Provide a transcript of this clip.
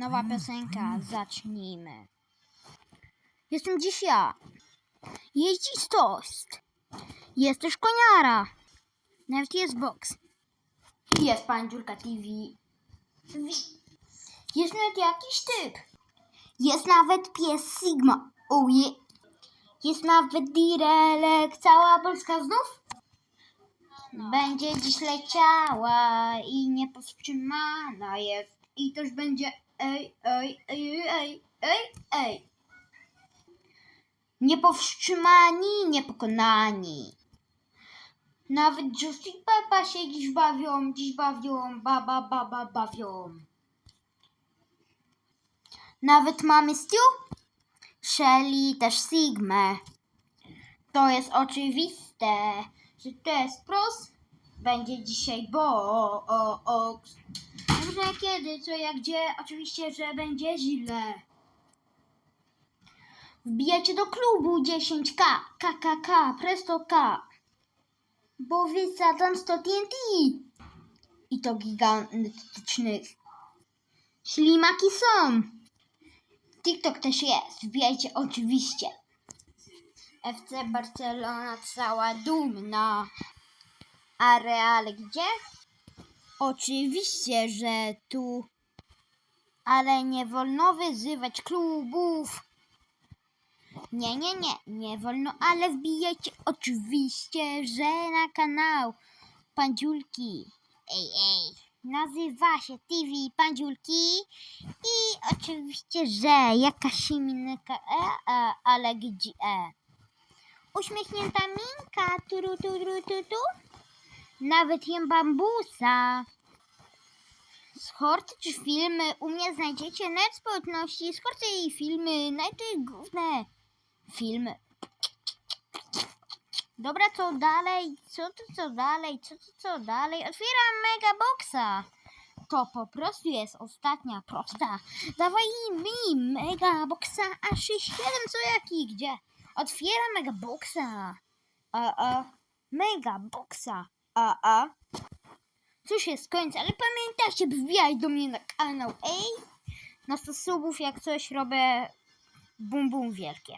Nowa piosenka, zacznijmy. Jestem dziś ja. Jeździ tost. Jest też koniara. Nawet jest box. Jest pan Dziurka TV. Jest nawet jakiś typ. Jest nawet pies Sigma. Oje. Jest nawet Direlek. Cała Polska znów będzie dziś leciała i niepowstrzymana jest. I też będzie ej, ej, ej, ej, ej, ej. Niepowstrzymani, niepokonani. Nawet Just i Peppa się dziś bawią, dziś bawią, baba, baba, bawią. Nawet mamy Stu, Shelly, też Sigmę. To jest oczywiste, że to jest pros. Będzie dzisiaj bo Różne kiedy, co jak gdzie, oczywiście, że będzie źle. Wbijajcie do klubu 10k, KKK, presto K. Bo wysadzam 100 TNT. I to gigantycznych. Ślimaki są. TikTok też jest, wbijajcie oczywiście. FC Barcelona cała dumna. A Real gdzie? Oczywiście, że tu. Ale nie wolno wyzywać klubów. Nie, nie, nie, nie wolno, ale wbijajcie oczywiście, że na kanał Pandziulki. Ej, ej. Nazywa się TV Pandziulki i oczywiście, że jakaś minka e, e, ale gdzie e. Uśmiechnięta minka, turu, turu, tu, tu. Nawet jem bambusa. Schorty czy filmy u mnie znajdziecie net społeczności, schorty i filmy, najczęściej główne filmy. Dobra, co dalej? Co to, co dalej? Co to, co dalej? Otwieram mega boxa. To po prostu jest ostatnia prosta. Dawaj mi mega boxa aż 7 co jaki gdzie? Otwieram mega boxa. A a mega boxa. A Cóż jest koniec, ale pamiętajcie, wbijaj do mnie na kanał, ej! Na 100 subów jak coś robię bum bum wielkie.